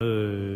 呃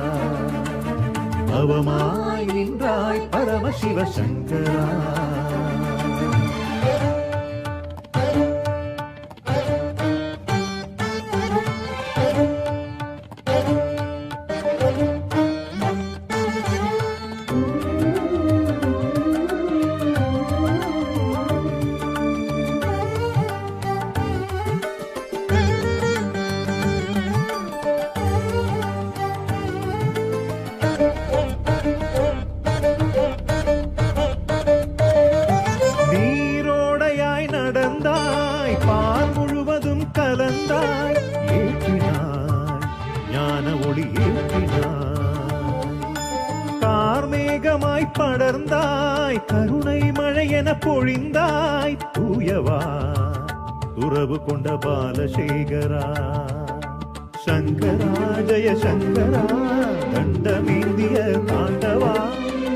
பவமாய் நின்றாய் பரமசிவ சங்கரா. மேகமாய் படர்ந்தாய் கருணை மழை என பொழிந்தாய் தூயவா. துறவு கொண்ட பாலசேகரா. சங்கரா ஜய சங்கரா தண்டமேந்திய தாண்டவா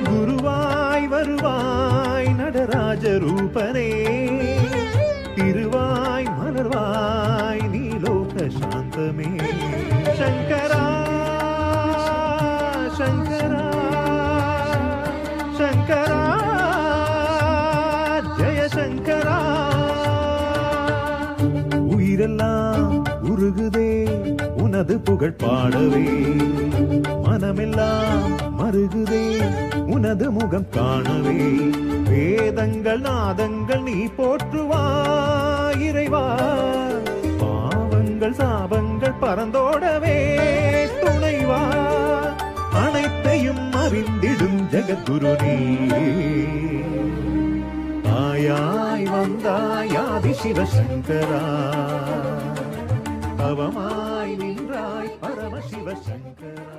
குருவாய் வருவாய் நடராஜ ரூபனே. திருவாய் மலர்வாய் நீலோக சாந்தமே. உயிரெல்லாம் உருகுதே உனது புகழ் பாடவே. மனமெல்லாம் மருகுதே உனது முகம் காணவே. வேதங்கள் நாதங்கள் நீ போற்றுவாய் இறைவா. பாவங்கள் சாபங்கள் பறந்தோடவே துணைவா. அனைத்தையும் அறிந்திடும் ஜெகத்குரு நீ சிவசங்கரா. அவமாய் நின்றாய் பரமசிவசங்கரா.